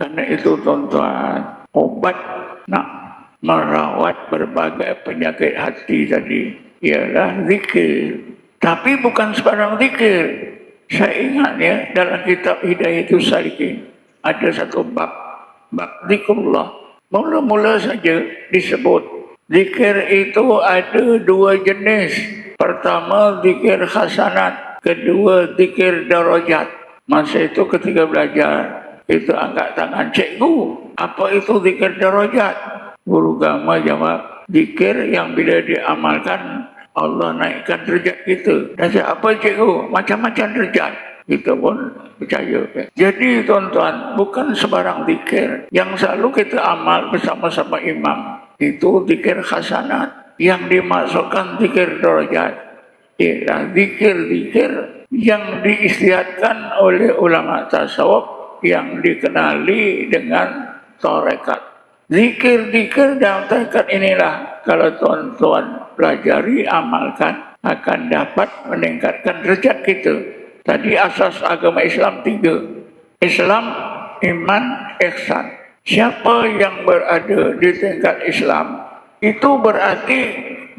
Karena itu tuan-tuan, obat nak merawat berbagai penyakit hati tadi ialah zikir. Tapi bukan sebarang zikir. Saya ingat ya dalam kitab Hidayatul Salikin ada satu bab bab zikrullah. Mula-mula saja disebut zikir itu ada dua jenis. Pertama zikir hasanat, kedua zikir darajat. Masa itu ketika belajar itu angkat tangan cikgu. Apa itu zikir darajat? Guru agama jawab, zikir yang bila diamalkan Allah naikkan derajat kita. Dan apa cikgu? Macam-macam derajat. Kita pun percaya. Jadi tuan-tuan, bukan sebarang zikir. Yang selalu kita amal bersama-sama imam. Itu zikir khasanat. Yang dimasukkan zikir derajat. Ialah zikir-zikir yang diistihatkan oleh ulama tasawuf yang dikenali dengan tarekat. Zikir-zikir dalam tarekat inilah kalau tuan-tuan pelajari, amalkan akan dapat meningkatkan derajat kita. Tadi asas agama Islam tiga. Islam, iman, ihsan. Siapa yang berada di tingkat Islam, itu berarti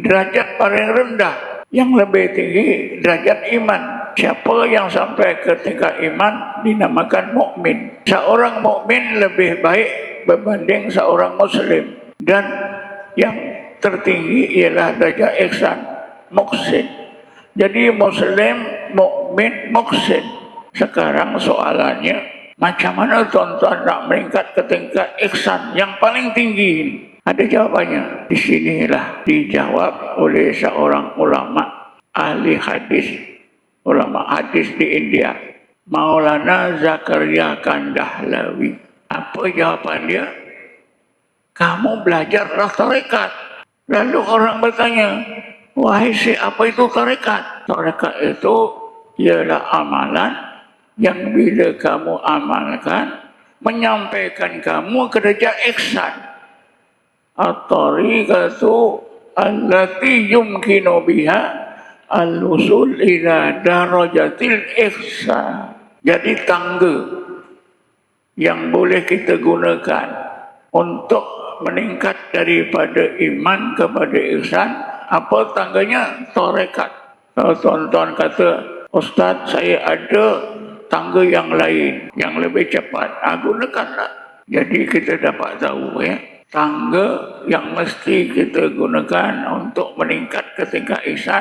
derajat paling rendah yang lebih tinggi derajat iman. Siapa yang sampai ke tingkat iman dinamakan mukmin. Seorang mukmin lebih baik berbanding seorang muslim dan yang tertinggi ialah derajat ihsan, muksin. Jadi muslim, mukmin, muksin. Sekarang soalannya macam mana tuan-tuan nak meningkat ke tingkat ihsan yang paling tinggi ini? Ada jawabannya. Di sinilah dijawab oleh seorang ulama ahli hadis, ulama hadis di India, Maulana Zakaria Kandahlawi. Apa jawaban dia? Kamu belajar tarekat. Lalu orang bertanya, wahai si apa itu tarekat? Tarekat itu ialah amalan yang bila kamu amalkan menyampaikan kamu ke derajat ihsan at-tariqatu allati yumkinu biha al-usul ila darajatil ihsan. Jadi tangga yang boleh kita gunakan untuk meningkat daripada iman kepada ihsan, apa tangganya? Tarekat. Kalau tuan-tuan kata, Ustaz, saya ada tangga yang lain, yang lebih cepat. Ah, gunakanlah. Jadi kita dapat tahu ya tangga yang mesti kita gunakan untuk meningkat ke tingkat ihsan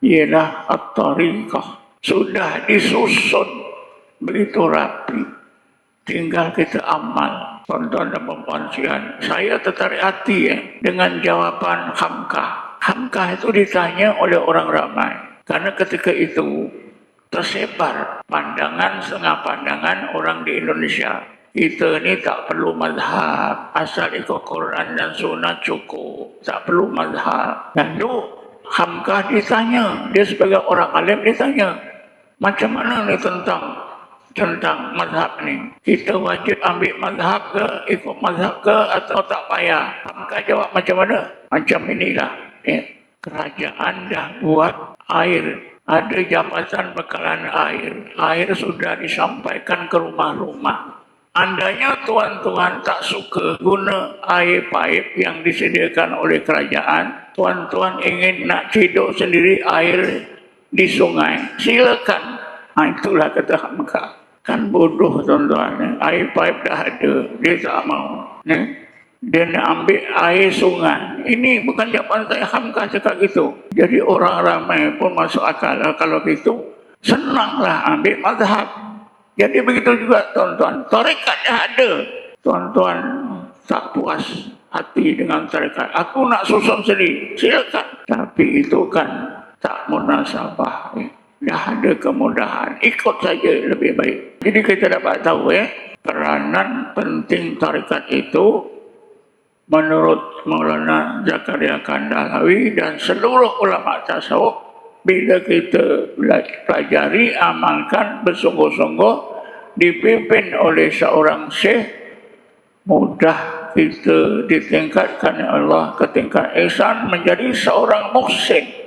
ialah at-tariqah. Sudah disusun begitu rapi. Tinggal kita amal. Tuan-tuan dan perempuan saya tertarik hati ya, dengan jawaban Hamka. Hamka itu ditanya oleh orang ramai. Karena ketika itu tersebar pandangan setengah pandangan orang di Indonesia kita ni tak perlu mazhab asal ikut Quran dan Sunnah cukup tak perlu mazhab lalu Hamkah ditanya dia sebagai orang alim ditanya macam mana ni tentang tentang mazhab ni? Kita wajib ambil mazhab ke ikut mazhab ke atau tak payah? Hamkah jawab macam mana? Macam inilah eh, kerajaan dah buat air. Ada jabatan bekalan air. Air sudah disampaikan ke rumah-rumah Andainya tuan-tuan tak suka guna air paip yang disediakan oleh kerajaan, tuan-tuan ingin nak ciduk sendiri air di sungai, silakan. Ha, itulah kata Hamka. Kan bodoh tuan-tuan. Air paip dah ada, dia tak mau. Ne? Dia nak ambil air sungai. Ini bukan jawapan saya Hamka cakap gitu. Jadi orang ramai pun masuk akal kalau gitu. Senanglah ambil mazhab. Jadi begitu juga tuan-tuan, tarekat dah ada. Tuan-tuan tak puas hati dengan tarekat. Aku nak susun sendiri, silakan. Tapi itu kan tak munasabah. Eh. Dah ada kemudahan, ikut saja lebih baik. Jadi kita dapat tahu ya, peranan penting tarekat itu menurut Maulana Zakaria Kandalawi dan seluruh ulama tasawuf bila kita pelajari, amalkan bersungguh-sungguh, dipimpin oleh seorang syekh, mudah kita ditingkatkan Allah ke tingkat ihsan menjadi seorang muhsin.